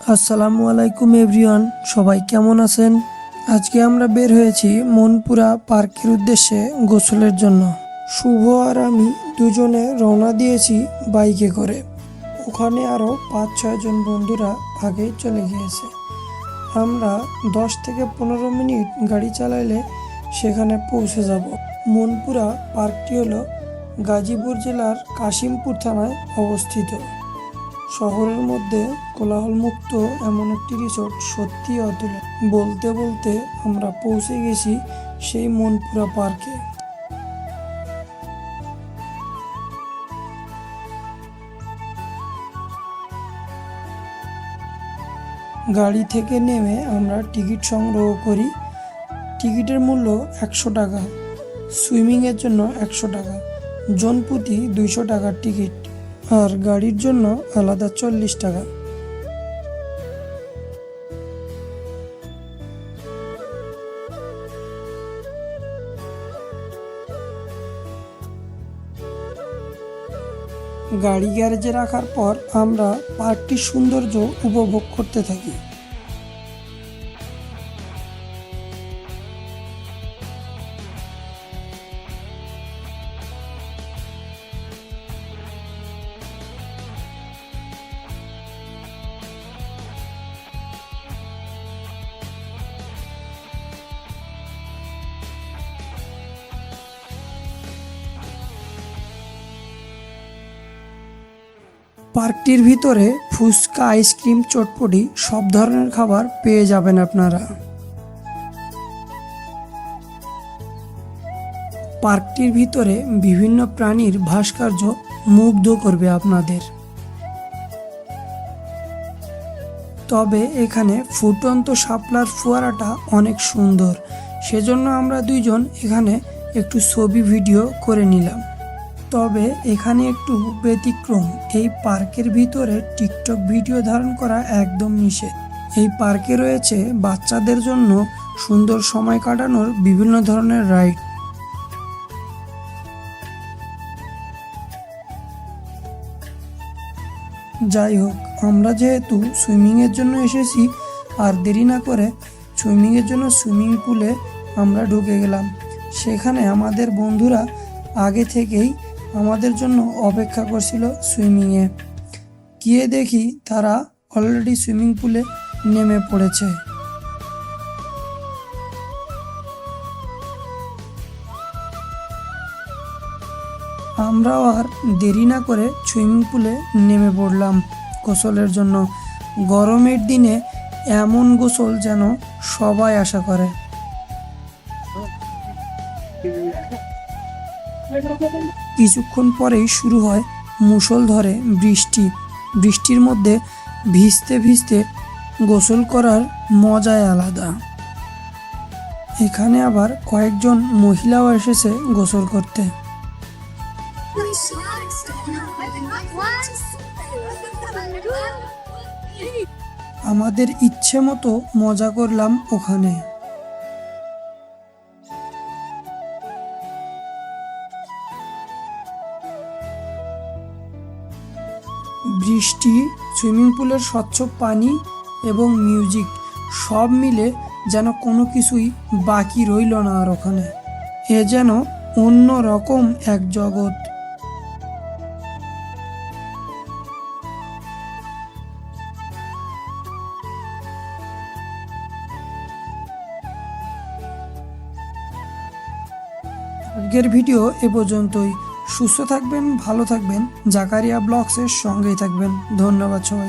আসসালামু আলাইকুম এভরিওয়ান, সবাই কেমন আছেন? আজকে আমরা বের হয়েছি মনপুরা পার্কের উদ্দেশ্যে গোসলের জন্য। শুভ আর আমি দুজনে রওনা দিয়েছি বাইকে করে। ওখানে আরও পাঁচ ছয়জন বন্ধুরা আগেই চলে গিয়েছে। আমরা দশ থেকে পনেরো মিনিট গাড়ি চালাইলে সেখানে পৌঁছে যাব। মনপুরা পার্কটি হলো গাজীপুর জেলার কাশিমপুর থানায় অবস্থিত। শহরের মধ্যে কোলাহলমুক্ত এমন একটি রিসোর্ট সত্যি অতুল। বলতে বলতে আমরা পৌঁছে গেছি সেই মনপুরা পার্কে। গাড়ি থেকে নেমে আমরা টিকিট সংগ্রহ করি। টিকিটের মূল্য একশো টাকা। সুইমিংয়ের জন্য একশো টাকা। জন প্রতি দুইশো টাকার টিকিট। আর গাড়ির জন্য আলাদা চল্লিশ টাকা। গাড়ি গ্যারেজে রাখার পর আমরা পার্কটির সৌন্দর্য উপভোগ করতে থাকি। পার্কটির ভিতরে ফুচকা, আইসক্রিম, চটপটি সব ধরনের খাবার পেয়ে যাবেন আপনারা। পার্কটির ভিতরে বিভিন্ন প্রাণীর ভাস্কর্য মুগ্ধ করবে আপনাদের। তবে এখানে ফুটন্ত শাপলার ফোয়ারাটা অনেক সুন্দর। সেজন্য আমরা দুইজন এখানে একটু ছবি ভিডিও করে নিলাম। তবে এখানে একটু ব্যতিক্রম। এই পার্কের ভিতরে টিকটক ভিডিও ধারণ করা একদম নিষেধ। এই পার্কে রয়েছে বাচ্চাদের জন্য সুন্দর সময় কাটানোর বিভিন্ন ধরনের রাইড। যাই হোক, আমরা যেহেতু সুইমিংয়ের জন্য এসেছি, আর দেরি না করে সুইমিংয়ের জন্য সুইমিং পুলে আমরা ঢুকে গেলাম। সেখানে আমাদের বন্ধুরা আগে থেকেই আমাদের জন্য অপেক্ষা করছিল সুইমিংয়ে। গিয়ে দেখি তারা অলরেডি সুইমিং পুলে নেমে পড়েছে। আমরাও আর দেরি না করে সুইমিং পুলে নেমে পড়লাম গোসলের জন্য। গরমের দিনে এমন গোসল যেন সবাই আশা করে। কিছুক্ষণ পরেই শুরু হয় মুষলধরে বৃষ্টি। বৃষ্টির মধ্যে ভিজতে ভিজতে গোসল করার মজাই আলাদা। এখানে আবার কয়েকজন মহিলাও এসেছে গোসল করতে। আমাদের ইচ্ছে মতো মজা করলাম ওখানে। বৃষ্টি, সুইমিং পুলের স্বচ্ছ পানি এবং মিউজিক সব মিলে যেন কোনো কিছুই বাকি রইল না আর ওখানে। এ যেন অন্য রকম এক জগৎ। আজকের ভিডিও এ পর্যন্তই। সুস্থ থাকবেন ভালো থাকবেন। জাকারিয়া ব্লগসের সঙ্গেই থাকবেন। ধন্যবাদ সবাই